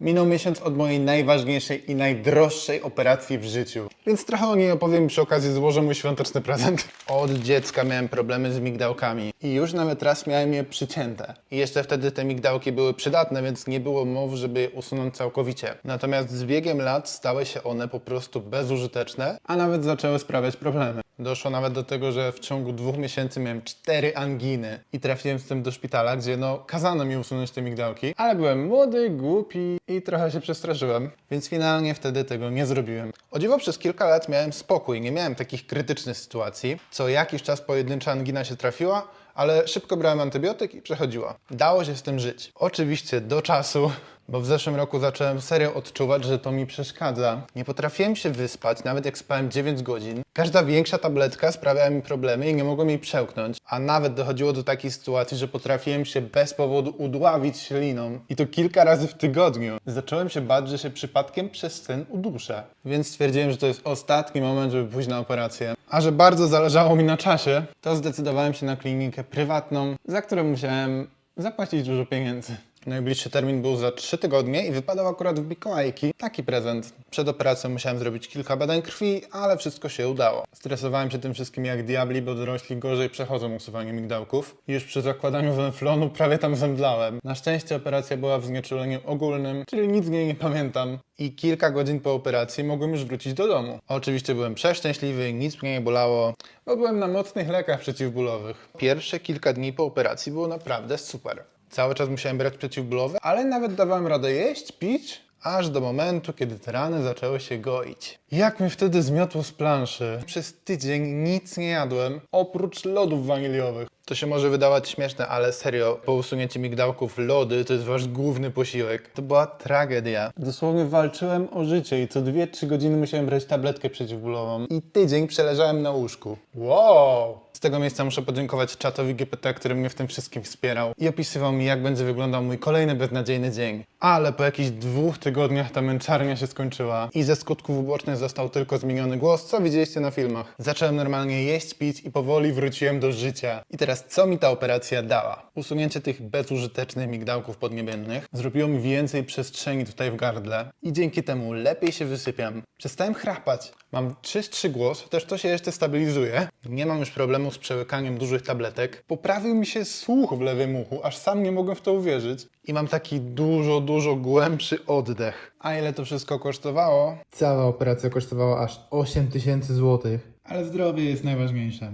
Minął miesiąc od mojej najważniejszej i najdroższej operacji w życiu. Więc trochę o niej opowiem przy okazji złożę mój świąteczny prezent. Od dziecka miałem problemy z migdałkami i już nawet raz miałem je przycięte. I jeszcze wtedy te migdałki były przydatne, więc nie było mowy, żeby je usunąć całkowicie. Natomiast z biegiem lat stały się one po prostu bezużyteczne, a nawet zaczęły sprawiać problemy. Doszło nawet do tego, że w ciągu dwóch miesięcy miałem cztery anginy i trafiłem z tym do szpitala, gdzie no kazano mi usunąć te migdałki, ale byłem młody, głupi i trochę się przestraszyłem, więc finalnie wtedy tego nie zrobiłem. O dziwo przez kilka lat miałem spokój, nie miałem takich krytycznych sytuacji. Co jakiś czas pojedyncza angina się trafiła, ale szybko brałem antybiotyk i przechodziła. Dało się z tym żyć. Oczywiście do czasu, bo w zeszłym roku zacząłem serio odczuwać, że to mi przeszkadza. Nie potrafiłem się wyspać, nawet jak spałem 9 godzin. Każda większa tabletka sprawiała mi problemy i nie mogłem jej przełknąć. A nawet dochodziło do takiej sytuacji, że potrafiłem się bez powodu udławić śliną. I to kilka razy w tygodniu. Zacząłem się bać, że się przypadkiem przez sen uduszę. Więc stwierdziłem, że to jest ostatni moment, żeby pójść na operację. A że bardzo zależało mi na czasie, to zdecydowałem się na klinikę prywatną, za którą musiałem zapłacić dużo pieniędzy. Najbliższy termin był za 3 tygodnie i wypadał akurat w Mikołajki. Taki prezent. Przed operacją musiałem zrobić kilka badań krwi, ale wszystko się udało. Stresowałem się tym wszystkim jak diabli, bo dorośli gorzej przechodzą usuwanie migdałków. Już przy zakładaniu wenflonu prawie tam zemdlałem. Na szczęście operacja była w znieczuleniu ogólnym, czyli nic z niej nie pamiętam. I kilka godzin po operacji mogłem już wrócić do domu. Oczywiście byłem przeszczęśliwy, nic mnie nie bolało, bo byłem na mocnych lekach przeciwbólowych. Pierwsze kilka dni po operacji było naprawdę super. Cały czas musiałem brać przeciwbólowe, ale nawet dawałem radę jeść, pić, aż do momentu, kiedy te rany zaczęły się goić. Jak mnie wtedy zmiotło z planszy. Przez tydzień nic nie jadłem, oprócz lodów waniliowych. To się może wydawać śmieszne, ale serio, po usunięciu migdałków lody to jest wasz główny posiłek. To była tragedia. Dosłownie walczyłem o życie i co 2-3 godziny musiałem brać tabletkę przeciwbólową. I tydzień przeleżałem na łóżku. Wow! Z tego miejsca muszę podziękować czatowi GPT, który mnie w tym wszystkim wspierał i opisywał mi, jak będzie wyglądał mój kolejny beznadziejny dzień. Ale po jakichś dwóch tygodniach ta męczarnia się skończyła i ze skutków ubocznych został tylko zmieniony głos, co widzieliście na filmach. Zacząłem normalnie jeść, pić i powoli wróciłem do życia. I teraz co mi ta operacja dała? Usunięcie tych bezużytecznych migdałków podniebiennych zrobiło mi więcej przestrzeni tutaj w gardle i dzięki temu lepiej się wysypiam. Przestałem chrapać. Mam czystszy głos, też to się jeszcze stabilizuje. Nie mam już problemu z przełykaniem dużych tabletek. Poprawił mi się słuch w lewym uchu, aż sam nie mogłem w to uwierzyć. I mam taki dużo, dużo głębszy oddech. A ile to wszystko kosztowało? Cała operacja kosztowała aż 8 tysięcy złotych. Ale zdrowie jest najważniejsze.